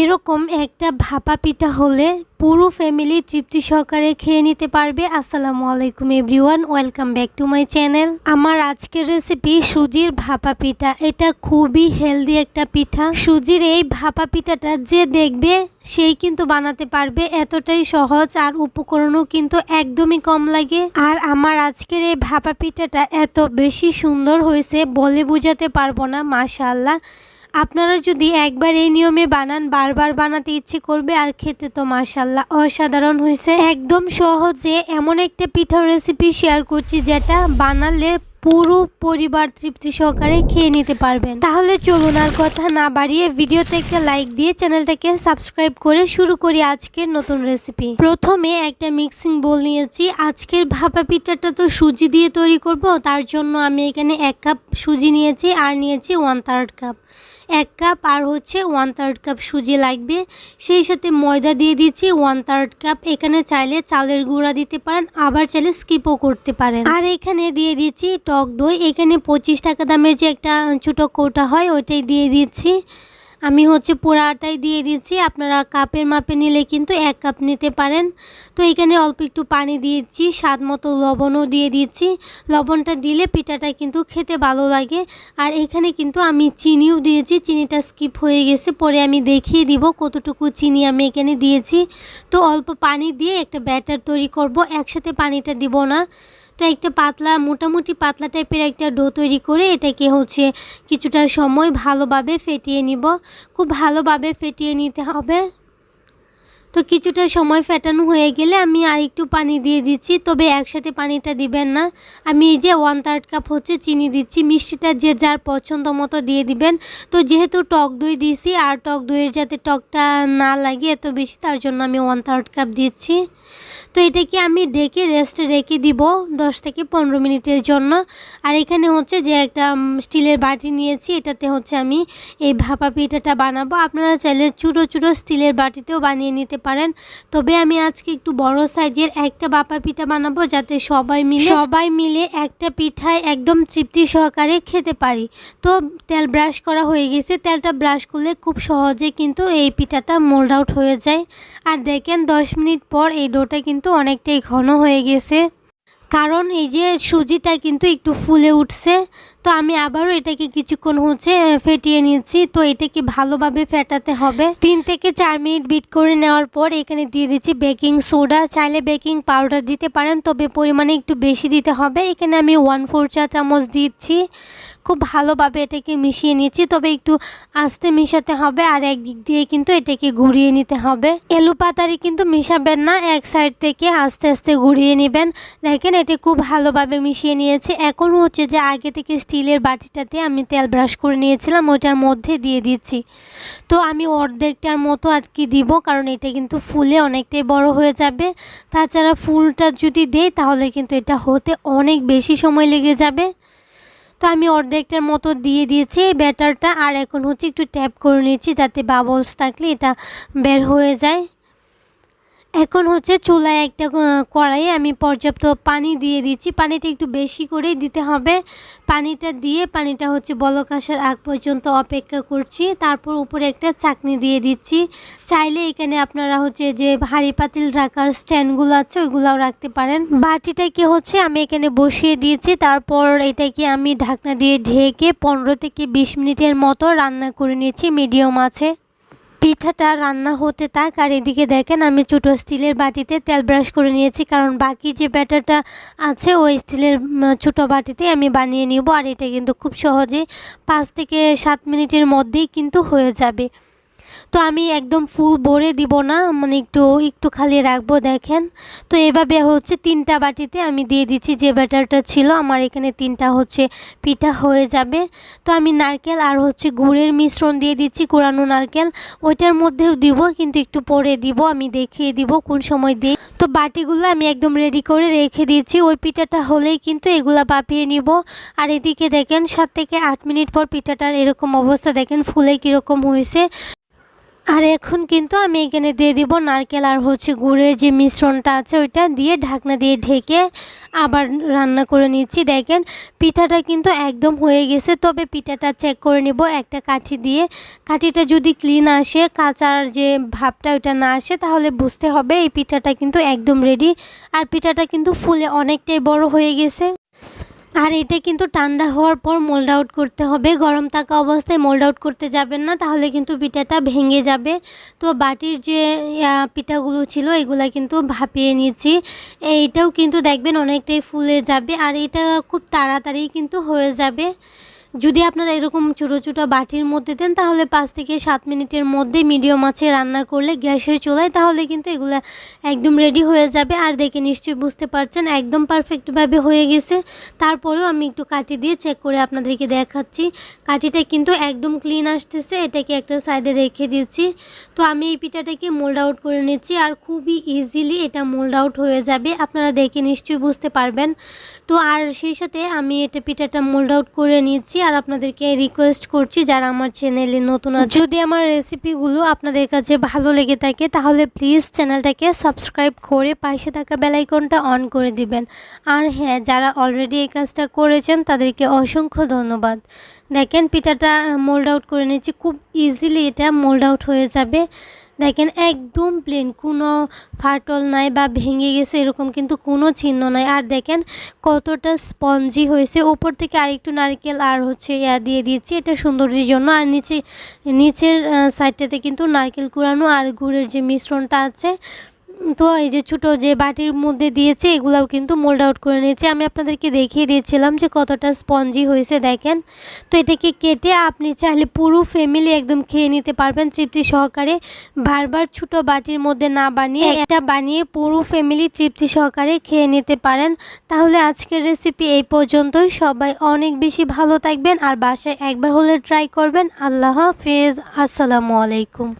এরকম একটা ভাপা পিঠা হলে পুরো ফ্যামিলি তৃপ্তি সহকারে খেয়ে নিতে পারবে। আসসালামু আলাইকুম everyone welcome back to my channel আমার আজকের রেসিপি সুজির ভাপা পিঠা এটা খুবই হেলদি একটা পিঠা। সুজির এই ভাপা পিঠাটা যে দেখবে, সেই কিন্তু বানাতে পারবে। এতটাই সহজ আর উপকরণও কিন্তু একদমই কম লাগে। আর আমার আজকের এই ভাপা পিঠাটা এত বেশি সুন্দর হয়েছে, বলে বোঝাতে পারব না, মাশাআল্লাহ। আপনারা যদি একবার এই নিয়মে বানান, বারবার বানাতে ইচ্ছে করবে আর খেতে তো মাশাল্লাহ অসাধারণ হয়েছে। একদম সহজে এমন একটা পিঠার রেসিপি শেয়ার করছি যেটা বানালে পুরো পরিবার তৃপ্তি সহকারে খেয়ে নিতে পারবেন। তাহলে চলুন আর কথা না বাড়িয়ে ভিডিওতে একটা লাইক দিয়ে চ্যানেলটাকে সাবস্ক্রাইব করে শুরু করি আজকের নতুন রেসিপি প্রথমে একটা মিক্সিং বোল নিয়েছি। আজকের ভাপা পিঠাটা তো সুজি দিয়ে তৈরি করব, তার জন্য আমি এখানে এক কাপ সুজি নিয়েছি আর নিয়েছি ওয়ান থার্ড কাপ এক কাপ আর হচ্ছে ওয়ান থার্ড কাপ সুজি লাগবে। সেই সাথে ময়দা দিয়ে দিচ্ছি ওয়ান থার্ড কাপ এখানে চাইলে চালের গুঁড়া দিতে পারেন, আবার চাইলে স্কিপও করতে পারেন। আর এখানে দিয়ে দিচ্ছি টক দই। এখানে পঁচিশ টাকা দামের যে একটা ছোটো কৌটা হয়, ওইটাই দিয়ে দিচ্ছি। আমি হচ্ছে পোড়াটাই দিয়ে দিচ্ছি। আপনারা কাপের মাপে নিলে কিন্তু এক কাপ নিতে পারেন। তো এখানে অল্প একটু পানি দিয়েছি স্বাদ মতো লবণও দিয়ে দিচ্ছি। লবণটা দিলে পিঠাটা কিন্তু খেতে ভালো লাগে। আর এখানে কিন্তু আমি চিনিও দিয়েছি, চিনিটা স্কিপ হয়ে গেছে। পরে আমি দেখিয়ে দিব কতটুকু চিনি আমি এখানে দিয়েছি। তো অল্প পানি দিয়ে একটা ব্যাটার তৈরি করব। একসাথে পানিটা দিব না। তো একটা পাতলা, মোটামুটি পাতলা টাইপের একটা ডো তৈরি করে এটাকে হচ্ছে কিছুটা সময় ভালোভাবে ফেটিয়ে নিব। খুব ভালোভাবে ফেটিয়ে নিতে হবে। তো কিছুটা সময় ফেটানো হয়ে গেলে আমি আর একটু পানি দিয়ে দিচ্ছি, তবে একসাথে পানিটা দিবেন না। আমি এই যে ওয়ান থার্ড কাপ হচ্ছে চিনি দিচ্ছি, মিষ্টিটা যে যার পছন্দ মতো দিয়ে দিবেন। তো যেহেতু টক দই দিয়েছি, আর টক দইয়ের যাতে টকটা না লাগে এত বেশি, তার জন্য আমি ওয়ান থার্ড কাপ দিচ্ছি। তো এটাকে আমি ডেকে রেস্টে রেখে দিব দশ থেকে পনেরো মিনিটের জন্য। আর এখানে হচ্ছে যে একটা স্টিলের বাটি নিয়েছি, এটাতে হচ্ছে আমি এই ভাপা পিঠাটা বানাবো। আপনারা চাইলে ছোটো ছোটো স্টিলের বাটিতেও বানিয়ে নিতে পারেন। তবে আমি আজকে একটু বড় সাইজের একটা ভাপা পিঠা বানাবো, যাতে সবাই মিলে সবাই মিলে একটা পিঠায় একদম তৃপ্তি সহকারে খেতে পারি। তো তেল ব্রাশ করা হয়ে গেছে। তেলটা ব্রাশ করলে খুব সহজে কিন্তু এই পিঠাটা মোল্ড আউট হয়ে যায়। আর দেখেন, দশ মিনিট পর এই ডোটা কিন্তু কিন্তু অনেকটাই ঘন হয়ে গেছে। কারণ এই যে সুজিটা কিন্তু একটু ফুলে উঠছে। তো আমি আবারও এটাকে কিছুক্ষণ হচ্ছে ফেটিয়ে নিয়েছি তো এটাকে ভালোভাবে ফেটাতে হবে। তিন থেকে চার মিনিট বিট করে নেওয়ার পর এখানে দিয়ে দিচ্ছি বেকিং সোডা। চাইলে বেকিং পাউডার দিতে পারেন, তবে পরিমাণে একটু বেশি দিতে হবে। এখানে আমি ওয়ান ফোর চা চামচ দিচ্ছি। খুব ভালোভাবে এটাকে মিশিয়ে নিয়েছি তবে একটু আস্তে মিশাতে হবে আর একদিক দিয়ে কিন্তু এটাকে ঘুরিয়ে নিতে হবে। এলু পাতারি কিন্তু মিশাবেন না, এক সাইড থেকে আস্তে আস্তে ঘুরিয়ে নেবেন। দেখেন, এটি খুব ভালোভাবে মিশিয়ে নিয়েছি। এখন হচ্ছে যে আগে থেকে স্টিলের বাটিটাতে আমি তেল ব্রাশ করে নিয়েছিলাম, ওইটার মধ্যে দিয়ে দিচ্ছি। তো আমি অর্ধেকটার মতো আর কি দিব, কারণ এটা কিন্তু ফুলে অনেকটাই বড় হয়ে যাবে। তাছাড়া ফুলটা যদি দেই, তাহলে কিন্তু এটা হতে অনেক বেশি সময় লেগে যাবে। তো আমি অর্ধেকটার মতো দিয়ে দিয়েছি এই ব্যাটারটা, আর এখন হচ্ছে একটু ট্যাপ করে নিয়েছি যাতে বাবলস থাকলে এটা বের হয়ে যায়। এখন হচ্ছে চুলায় একটা কড়াইয়ে আমি পর্যাপ্ত পানি দিয়ে দিচ্ছি। পানিটা একটু বেশি করেই দিতে হবে। পানিটা দিয়ে, পানিটা হচ্ছে বলক আসার আগ পর্যন্ত অপেক্ষা করছি। তারপর উপরে একটা চাকনি দিয়ে দিচ্ছি। চাইলে এখানে আপনারা হচ্ছে যে হাঁড়ি পাতিল রাখার স্ট্যান্ডগুলো আছে, ওইগুলোও রাখতে পারেন। বাটিটাকে হচ্ছে আমি এখানে বসিয়ে দিয়েছি। তারপর এটাকে আমি ঢাকনা দিয়ে ঢেকে পনেরো থেকে বিশ মিনিটের মতো রান্না করে নিয়েছি। মিডিয়াম আছে। পিঠাটা রান্না হতে থাক, আর এদিকে দেখেন আমি ছোটো স্টিলের বাটিতে তেল ব্রাশ করে নিয়েছি, কারণ বাকি যে ব্যাটারটা আছে, ওই স্টিলের ছোটো বাটিতে আমি বানিয়ে নিব, আর এটা কিন্তু খুব সহজে পাঁচ থেকে সাত মিনিটের মধ্যেই কিন্তু হয়ে যাবে। তো আমি একদম ফুল ভরে দিব না মানে একটু একটু খালি রাখব, দেখেন। তো এভাবে হচ্ছে তিনটা বাটিতে আমি দিয়ে দিচ্ছি, যে ব্যাটারটা ছিল, আমার এখানে তিনটা হচ্ছে পিঠা হয়ে যাবে। তো আমি নারকেল আর হচ্ছে গুড়ের মিশ্রণ দিয়ে দিচ্ছি, কোরানো নারকেল। ওইটার মধ্যেও দিব, কিন্তু একটু পরে দিব, আমি দেখিয়ে দিব কোন সময় দিই তো বাটিগুলো আমি একদম রেডি করে রেখে দিয়েছি ওই পিঠাটা হলেই কিন্তু এগুলা বাপিয়ে নিব। আর এদিকে দেখেন, সাত থেকে আট মিনিট পর পিঠাটার এরকম অবস্থা, দেখেন ফুলে কীরকম হয়েছে। আর এখন কিন্তু আমি এখানে দিয়ে দিব নারকেল আর হচ্ছে গুড়ের যে মিশ্রণটা আছে ওইটা দিয়ে ঢাকনা দিয়ে ঢেকে আবার রান্না করে নিচ্ছি। দেখেন, পিঠাটা কিন্তু একদম হয়ে গেছে, তবে পিঠাটা চেক করে নেব একটা কাঠি দিয়ে। কাঠিটা যদি ক্লিন আসে, কাঁচার যে ভাবটা ওইটা না আসে, তাহলে বুঝতে হবে এই পিঠাটা কিন্তু একদম রেডি আর পিঠাটা কিন্তু ফুলে অনেকটাই বড় হয়ে গেছে। আর এটা কিন্তু ঠান্ডা হওয়ার পর মোল্ড আউট করতে হবে। গরম থাকা অবস্থায় মোল্ড আউট করতে যাবেন না, তাহলে কিন্তু পিঠাটা ভেঙে যাবে। তো বাটির যে পিঠাগুলো ছিল, এগুলা কিন্তু ভাপিয়ে নিয়েছি। এইটাও কিন্তু দেখবেন অনেকটাই ফুলে যাবে, আর এটা খুব তাড়াতাড়ি কিন্তু হয়ে যাবে। যদি আপনারা এরকম ছোটো ছোটো বাটির মধ্যে দেন, তাহলে পাঁচ থেকে সাত মিনিটের মধ্যে মিডিয়াম আছে রান্না করলে গ্যাসের চুলায়, তাহলে কিন্তু এগুলো একদম রেডি হয়ে যাবে। আর দেখে নিশ্চয়ই বুঝতে পারছেন, একদম পারফেক্টভাবে হয়ে গেছে। তারপরেও আমি একটু কাটি দিয়ে চেক করে আপনাদেরকে দেখাচ্ছি। কাটিটা কিন্তু একদম ক্লিন আসতেছে, এটাকে একটা সাইডে রেখে দিচ্ছি। তো আমি এই পিঠাটাকে মোল্ড আউট করে নিচ্ছি, আর খুবই ইজিলি এটা মোল্ড আউট হয়ে যাবে, আপনারা দেখে নিশ্চয়ই বুঝতে পারবেন। তো আর সেই সাথে আমি এটা পিঠাটা মোল্ড আউট করে নিচ্ছি আর আপনাদেরকে রিকোয়েস্ট করছি যারা আমার চ্যানেলে নতুন আছে যদি আমার রেসিপিগুলো আপনাদের কাছে ভালো লেগে থাকে, তাহলে প্লিজ চ্যানেলটাকে সাবস্ক্রাইব করে পাশে থাকা বেলাইকনটা অন করে দিবেন। আর হ্যাঁ যারা অলরেডি এই কাজটা করেছেন, তাদেরকে অসংখ্য ধন্যবাদ। দেখেন, পিঠাটা মোল্ড আউট করে নিচ্ছি খুব ইজিলি এটা মোল্ড আউট হয়ে যাবে। দেখেন, একদম প্লেন কোনো ফাটল নাই বা ভেঙে গেছে এরকম কিন্তু কোনো চিহ্ন নাই। আর দেখেন, কতটা স্পঞ্জি হয়েছে। ওপর থেকে আরেকটু নারকেল আর হচ্ছে ইয়া দিয়ে দিয়েছি, এটা সৌন্দর্যের জন্য। আর নিচে, নিচের সাইডটাতে কিন্তু নারকেল কুড়ানো আর গুড়ের যে মিশ্রণটা আছে তো এই যে ছোটো যে বাটির মধ্যে দিয়েছে, এগুলাও কিন্তু মোল্ড আউট করে নিয়েছে। আমি আপনাদেরকে দেখিয়ে দিয়েছিলাম যে কতটা স্পঞ্জি হয়েছে, দেখেন। তো এটাকে কেটে আপনি চাইলে পুরো ফ্যামিলি একদম খেয়ে নিতে পারবেন তৃপ্তি সহকারে। বারবার ছোটো বাটির মধ্যে না বানিয়ে এটা বানিয়ে পুরো ফ্যামিলি তৃপ্তি সহকারে খেয়ে নিতে পারেন। তাহলে আজকের রেসিপি এই পর্যন্তই। সবাই অনেক বেশি ভালো থাকবেন আর বাসায় একবার হলে ট্রাই করবেন। আল্লাহ হাফেজ। আসসালামু আলাইকুম।